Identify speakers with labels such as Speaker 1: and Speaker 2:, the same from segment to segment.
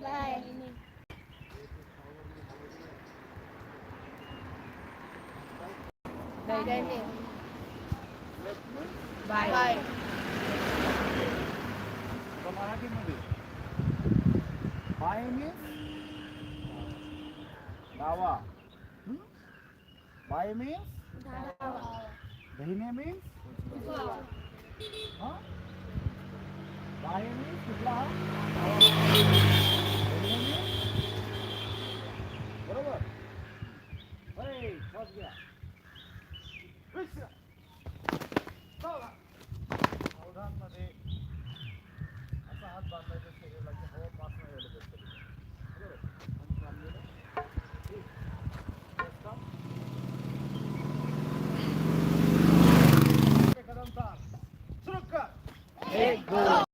Speaker 1: Bye bye bye
Speaker 2: तर मराठीमध्ये bye means डावा हं? बाय मीन्स बहिणे मीन्स हा बाय मीन्स कुठला अरे श्वास घ्या विश्राम. चला. अवधानमध्ये असा हात बांधायचा शरीराला की हवा पास नाही व्हायला पाहिजे. बरोबर? आणि थांबलेलं. एक. रस्ता. एक कदम चाल. सुरू कर. एक दो एक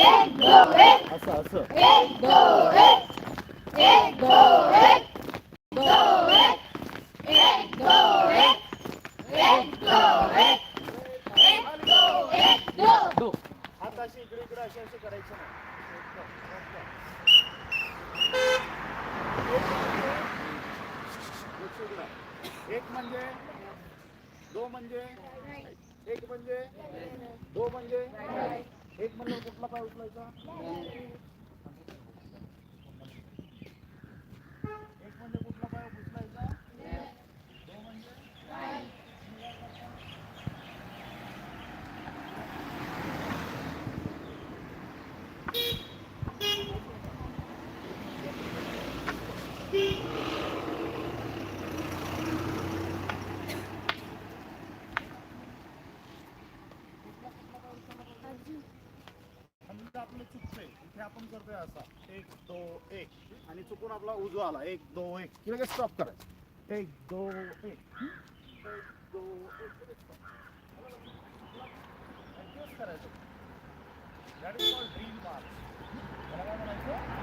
Speaker 1: असं
Speaker 2: असं दो हात असे इकडे इकडे नाही एक म्हणजे दो म्हणजे एक म्हणजे दो म्हणजे. एक म्हणलं कुठला पाय उचलायचा एक म्हणजे कुठला पाय उचलायचा दो म्हणजे समजा आपलं चुकतंय इथे आपण करतोय असा. एक दो एक. आणि चुकून आपला उजवा आला. एक दो एक. की लगेच स्टॉप करायचं. एक दो एक. एक दो एक. करायचं. That is called dream march त्याला काय म्हणायचं?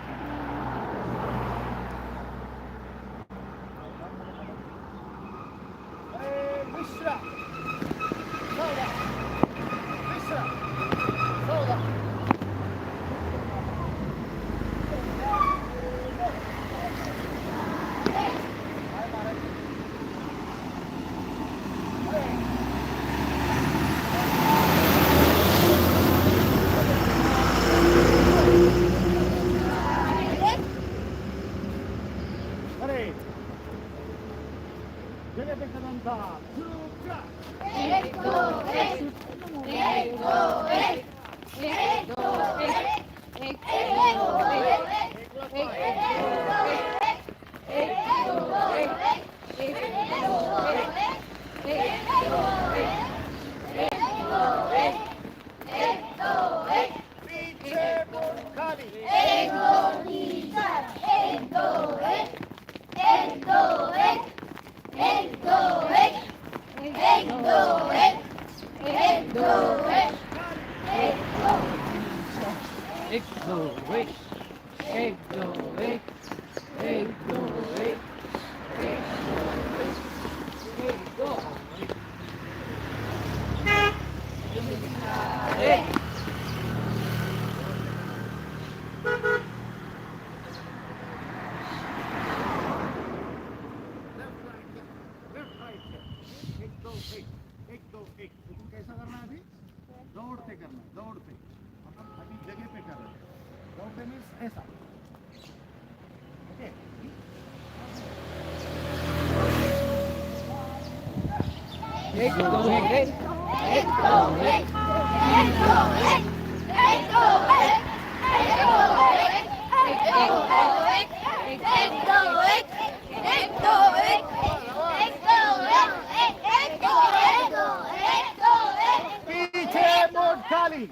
Speaker 2: Hey,
Speaker 1: Glory! सुरुचा पीछे बोट खाली एक दो एक एक दो एक एक दो एक एक दो एक एक दो एक लेफ्ट
Speaker 2: राइट लेफ्ट राइट एक दो एक एक दो एक लेकिन कैसा करना है अभी दौड़ते करना है दौड़ते मतलब अभी जगह पे कर रहे हैं दौड़ते मीन्स ऐसा ओके एक दो एक एक दो एक एक दो एक एक दो एक एक दो एक एक दो एक एक दो एक एक दो एक एक दो
Speaker 1: एक एक दो एक
Speaker 2: पीछे मोड़ खाली